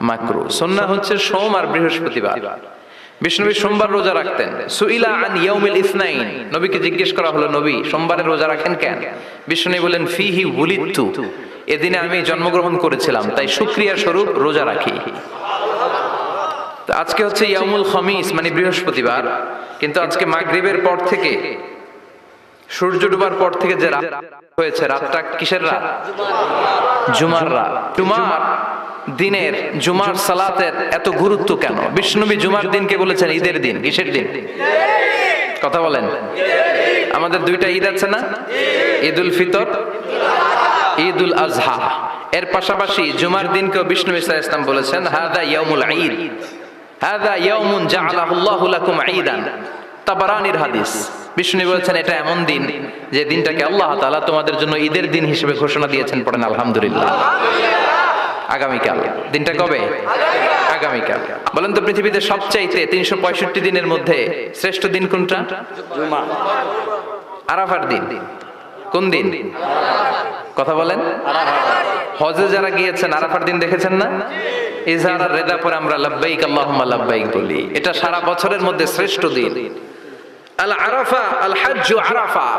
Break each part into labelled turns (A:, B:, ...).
A: মাকরু। সন্না হচ্ছে সোম আর বৃহস্পতিবার। সোমবার রোজা রাখতেন। সুইলা আন ইয়াউমিল ইসনাইন। নবীকে জিজ্ঞেস করা হলো, নবী, সোমবারে রোজা রাখেন কেন? বলেন ফিহি এদিনে আমি জন্মগ্রহণ করেছিলাম, তাই শুক্রিয়া স্বরূপ রোজা রাখি। আজকে হচ্ছে ইয়ামুল খমিস মানে বৃহস্পতিবার। কিন্তু আজকে মাগরিবের পর থেকে, সূর্য ডুবার পর থেকে যে রাত হয়েছে, রাতটা কিসের রাত? জুমার রাত। জুমার দিনের জুমার সালাতের এত গুরুত্ব কেন? বিষ্ণুবী জুমার দিনকে বলেছেন, ঈদের দিন, কিসের দিন? কথা বলেন। আমাদের দুইটা ঈদ আছে না? ঈদ উল ফিতর ঈদ উল আজহা। এর পাশাপাশি জুমার দিনকেও বিষ্ণু ইসা ইসলাম বলেছেন হাদা ইয়াউমুল ঈদ। হাদা ইয়াউমুন জাআলাহুল্লাহু লাকুম ঈদান। তাবারানির হাদিস। বিষ্ণু বলেছেন, এটা এমন দিন যে দিনটাকে আল্লাহ তাআলা তোমাদের জন্য ঈদের দিন হিসেবে ঘোষণা দিয়েছেন পড়েন, আলহামদুলিল্লাহ। আগামীকাল। দিনটা কবে? আগামীকাল। বলেন তো পৃথিবীতে সবচাইতে তিনশো পঁয়ষট্টি দিনের মধ্যে শ্রেষ্ঠ দিন কোনটা? আরাফার দিন। কোন দিন? কথা বলেন। হজে যারা গিয়েছেন আরাফার দিন দেখেছেন না? ইজহার রেদা পরে আমরা লাব্বাইক আল্লাহুম্মা লাব্বাইক বলি। এটা সারা বছরের মধ্যে শ্রেষ্ঠ দিন। আল আরাফা আল হাজ্জু আরাফা।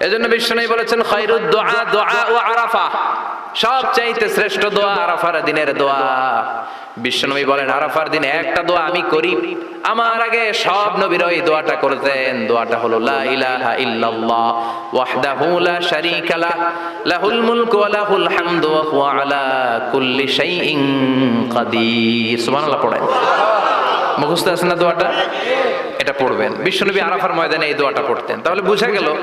A: এজন্য বিষ্ণু বলেছেন খৈরুদ দোয়া দোয়া ও আরাফা। সব চাইতে শ্রেষ্ঠ দোয়া আরাফার দিনের দোয়া। বিশ্বনবী বলেন, আরাফার দিনে একটা দোয়া আমি করি। আমার আগে সব নবীর ওই দোয়াটা করতেন। দোয়াটা হলো, লা ইলাহা ইল্লাল্লাহ ওয়াহদাহু লা শারীকা লাহ, লাহুল মুলকু ওয়া লাহুল হামদু ওয়া হুয়া আলা কুল্লি শাইইন কাদির। সুবহানাল্লাহ পড়েন। মুখস্থ আছে না দোয়াটা? এটা পড়বেন। বিশ্বনবী আরাফার ময়দানে এই দোয়াটা পড়তেন। তাহলে বোঝা গেল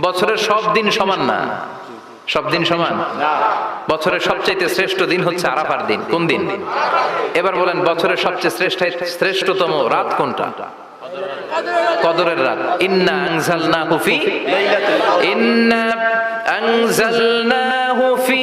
A: বছরের সব দিন সমান না? সব দিন সমান? বছরের সবচেয়ে শ্রেষ্ঠ দিন হচ্ছে আরাফার দিন। কোন দিন? এবার বলেন, বছরের সবচেয়ে শ্রেষ্ঠ, শ্রেষ্ঠতম রাত কোনটা? কদরের রাত। ইন্না না ফি ইন্না আনজালনাহু ফি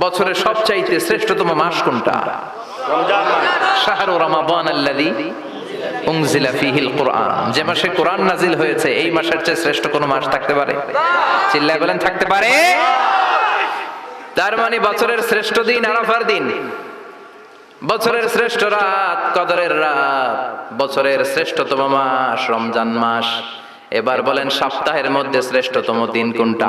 A: বছরের সবচাইতে শ্রেষ্ঠতম মাস কোনটা? কুরআন। নাজিল হয়েছে, এই মাসের চেয়ে শ্রেষ্ঠ কোনো মাস থাকতে পারে? মানে বছরের শ্রেষ্ঠ দিন দিন। বছরের শ্রেষ্ঠ বছরের শ্রেষ্ঠতম মাস রমজান মাস। এবার বলেন, সপ্তাহের মধ্যে শ্রেষ্ঠতম দিন কোনটা?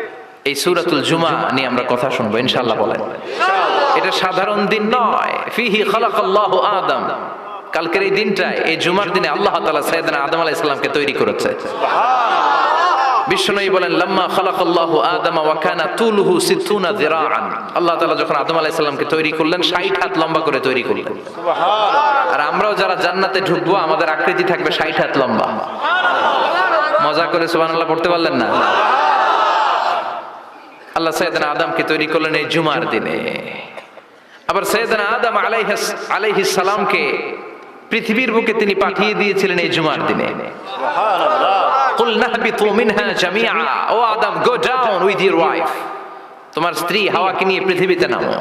A: এই সূরাতুল জুমা নিয়ে আমরা কথা শুনব ইনশাআল্লাহ বলেন। এটা সাধারণ দিন নয়। ফিহি খালাকাল্লাহু আদম। কালকের এই দিনটায় এই জুমার দিনে আল্লাহ তাআলা সাইয়েদনা আদম আলাইহিস সালামকে তৈরি করেছে। বলেন লাম্মা খালাকাল্লাহু আদম ওয়া কানা তুলুহু 60 যিরাআন। আল্লাহ তাআলা যখন আদম আলাইহিস সালামকে তৈরি করলেন 60 হাত লম্বা করে তৈরি করলেন।
B: সুবহান
A: আর আমরাও যারা জান্নাতে ঢুকবো আমাদের আকৃতি থাকবে 60 হাত লম্বা। মজা করে সুবহানাল্লাহ পড়তে পারলেন না? আল্লাহ সৈয়দনা আদমকে তৈরি করলেন এই জুমার দিনে। আবার সৈয়দনা আদম আলাইহিস আলাইহিস সালামকে পৃথিবীর বুকে তিনি পাঠিয়ে দিয়েছিলেন এই জুমার দিনে। কুল নাহবিতু মিনহা জামিআ। ও Adam go down with your wife তোমার স্ত্রী হাওয়াকে নিয়ে পৃথিবীতে নামো।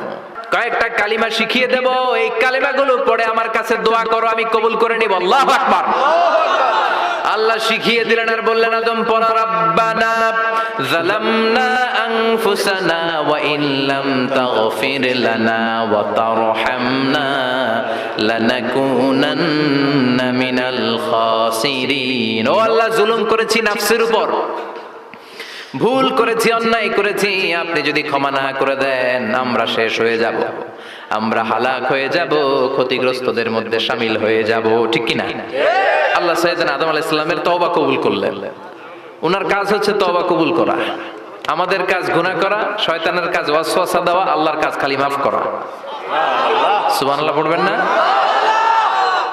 A: কয়েকটা কালিমা শিখিয়ে দেব। এই কালিমাগুলো পড়ে আমার কাছে দোয়া করো আমি কবুল করে নিব। আল্লাহু আকবার। আল্লাহ শিখিয়ে দিলেন আর বললেন আদম পড়া রাব্বানা ইন লাম তাগফির লানা ওয়া তারহামনা লানাকুনান্না মিনাল খাসিরিন ও আল্লাহ, জুলুম করেছি নাফসের উপর। ভুল করেছি, অন্যায় করেছি, আপনি যদি ক্ষমা না করে দেন, আমরা শেষ হয়ে যাব। আমরা হালাক হয়ে যাব, ক্ষতিগ্রস্তদের মধ্যে সামিল হয়ে যাব, ঠিক কি না আল্লাহ সাইয়েদ আদম আলাইহিস সালামের তওবা কবুল করলেন। ওনার কাজ হচ্ছে তওবা কবুল করা। আমাদের কাজ গুনাহ করা, শয়তানের কাজ ওয়াসওয়াসা দেওয়া, আল্লাহর কাজ খালি মাফ করা। সুবহানাল্লাহ পড়বেন না?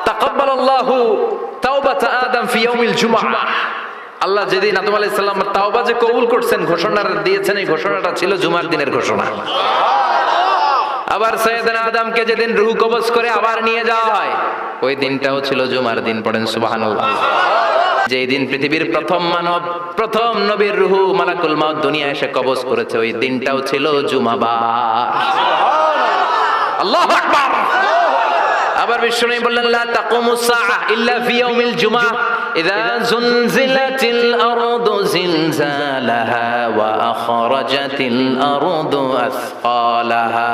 A: তাকাব্বালাল্লাহু তাওবাতা আদম ফি ইয়াউমিল জুমআহ আল্লাহ যেদিন আদম আলাইহিস সালাম তাওবা যে কবুল করছেন, ঘোষণা দিয়েছেন, এই ঘোষণাটা ছিল জুমার দিনের ঘোষণা। আবার সৈয়দনা আদমকে যেদিন রুহ কবজ করে আবার নিয়ে যাওয়া হয় ওই দিনটাও ছিল জুমার দিন, পড়েন সুবহানাল্লাহ। যে দিন পৃথিবীর প্রথম মানব, প্রথম নবীর রুহু মালাকুল মাউত দুনিয়া এসে কবজ করেছে, ওই দিনটাও ছিল জুমাবার। আল্লাহু আকবার! আবার বিষ্ণু বললেন, লা তাকুমু সাআহ ইল্লা ফি ইয়াউমিল জুমআহ ইযা জুনজিলাতিল আরদু জিলজালাহা ওয়া আখরাজাতিল আরদু আসফালাহা।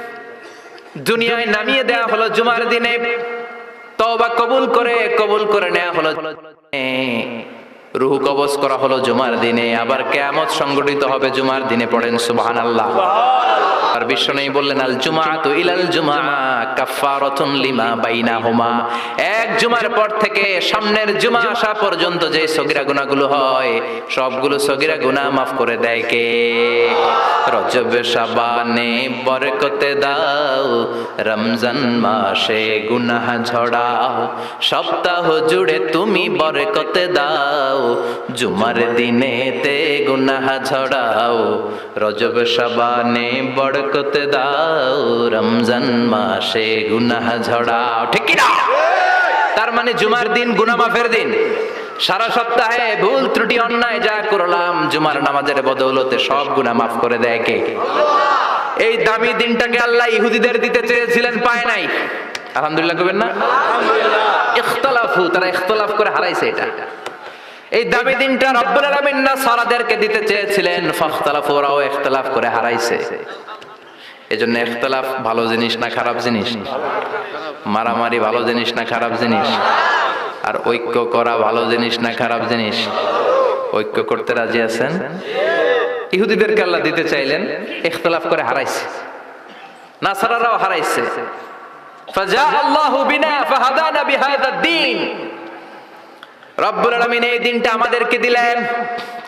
A: দুনিয়ায় নামিয়ে দেয়া হলো জুমার দিনে। তওবা কবুল করে কবুল করে নেওয়া হলো রুহ কবজ করা হলো জুমার দিনে। আবার কেয়ামত সংগঠিত হবে জুমার দিনে পড়েন, সুবহানাল্লাহ। আর বিশ্ব নেই বললেন, আল জুমাআতু ইলাল জুমা, কাফফারাতুন লিমা বাইনাহুমা। এক জুমার পর থেকে সামনের জুমা আসা পর্যন্ত যে সগিরা গুনাহগুলো হয়, সবগুলো সগিরা গুনাহ মাফ করে দেয় কে? রজব শাবানে বরকতে দাও, রমজান মাসে গুনাহ ঝড়াও, সপ্তাহ জুড়ে তুমি বরকতে দাও, জুমার দিনেতে গুনাহ ঝড়াও, রজব শাবানে বরকতে দাও রমজান মাসে গুনাহ ঝড়াও। ঠিক কি না তার মানে জুমার দিন গুনাহ মাফের দিন। সারা সপ্তাহে ভুল ত্রুটি অন্যায় যা করলাম জুমার নামাজের বদৌলতে সব গুনাহ মাফ করে দেয় কে? এই দামি দিনটাকে আল্লাহ ইহুদিদের দিতে চেয়েছিলেন পায় নাই। আলহামদুলিল্লাহ কবেন না? ইখতলাফু তারা ইখতলাফ করে হারাইছে এটা। এই দামি দিনটা রব্বুল আলামিন না সারাদেরকে দিতে চেয়েছিলেন ফাখতালাফু ওরাও ইখতলাফ করে হারাইছে। এজন্য ইখতলাফ ভালো জিনিস না খারাপ জিনিস? মারামারি ভালো জিনিস না খারাপ জিনিস? আর ঐক্য করা ভালো জিনিস না খারাপ জিনিস? ঐক্য করতে রাজি আছেন? ইহুদিদেরকে আল্লাহ দিতে চাইলেন ইখতলাফ করে হারাইছে। নাসারারাও হারাইছে। ফাজা আল্লাহু বিনা ফাহাদানা বিহাদা দ্বীন রব্বুল আলামিন এই দিনটা আমাদেরকে দিলেন।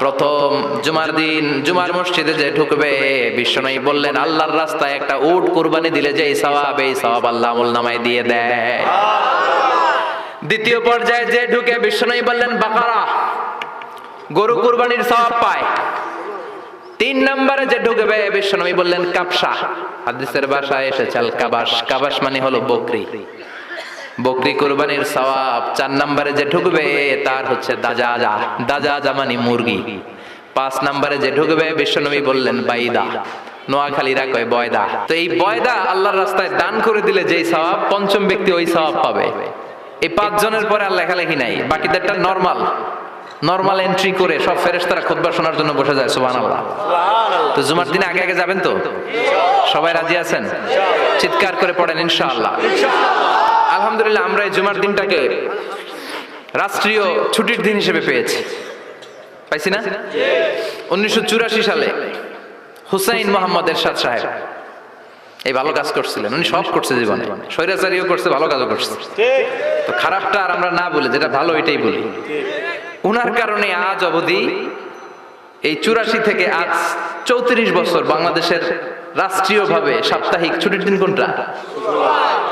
A: প্রথম জুমার দিন, জুমার মসজিদে যে ঢুকবে বিশ্বনয়ী বললেন, আল্লাহর রাস্তায় একটা উট কুরবানি দিলে যে এই এই সওয়াব আল্লাহ নামায় দিয়ে দেয়। দ্বিতীয় পর্যায়ে যে ঢুকে বিশ্বনয়ী বললেন, বাকারা, গরু কুরবানির সওয়াব পায়। তিন নম্বরে যে ঢুকবে বিশ্বনবী বললেন কাপসা হাদিসের ভাষায় এসেছে আল কাবাস কাবাস মানে হলো বকরি। বকরি কুরবানির সওয়াব চার নম্বরে যে ঢুকবে, তার হচ্ছে দাজাজা। দাজাজা মানে মুরগি। পাঁচ নম্বরে যে ঢুকবে, বিশ্বনবী বললেন, বাইদা। নোয়াখালীরা কয়, বয়দা। তো এই বয়দা আল্লাহর রাস্তায় দান করে দিলে যেই সওয়াব, পঞ্চম ব্যক্তি ওই সওয়াব পাবে। এই পাঁচ জনের পরে আর লেখালেখি নাই। বাকিদেরটা নর্মাল। নর্মাল এন্ট্রি করে সব ফেরেশতারা খুতবা শোনার জন্য বসে যায়, সুবহানাল্লাহ। তো জুমার দিনে আগে আগে যাবেন তো? সবাই রাজি আছেন? চিৎকার করে পড়েন, ইনশাআল্লাহ। আলহামদুলিল্লাহ, আমরা এই জুমার দিনটাকে রাষ্ট্রীয় ছুটির দিন হিসেবে পেয়েছি। পাইছি না? উনিশশো চুরাশি সালে হুসাইন মোহাম্মদ এরশাদ সাহেব এই ভালো কাজ করছিলেন। উনি সব করছে জীবনে। স্বৈরাচারীও করছে, ভালো কাজও করছে। তো খারাপটা আর আমরা না বলি, যেটা ভালো এটাই বলি। উনার কারণে আজ অবধি এই চুরাশি থেকে আজ চৌত্রিশ বছর বাংলাদেশের রাষ্ট্রীয়ভাবে সাপ্তাহিক ছুটির দিন কোনটা?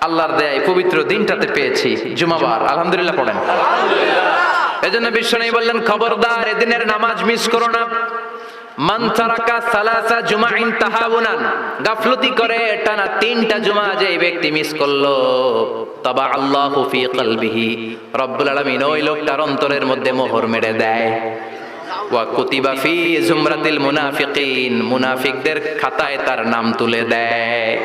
A: আল্লাহর দেয় পবিত্র দিনটাতে পেয়েছি। জুমাবার, আলহামদুলিল্লাহ পড়েন। এজন্য বিশ্ব নেই বললেন, খবরদার, এদিনের নামাজ মিস করো না। মান মুনাফিকদের খাতায় তার নাম তুলে দেয়।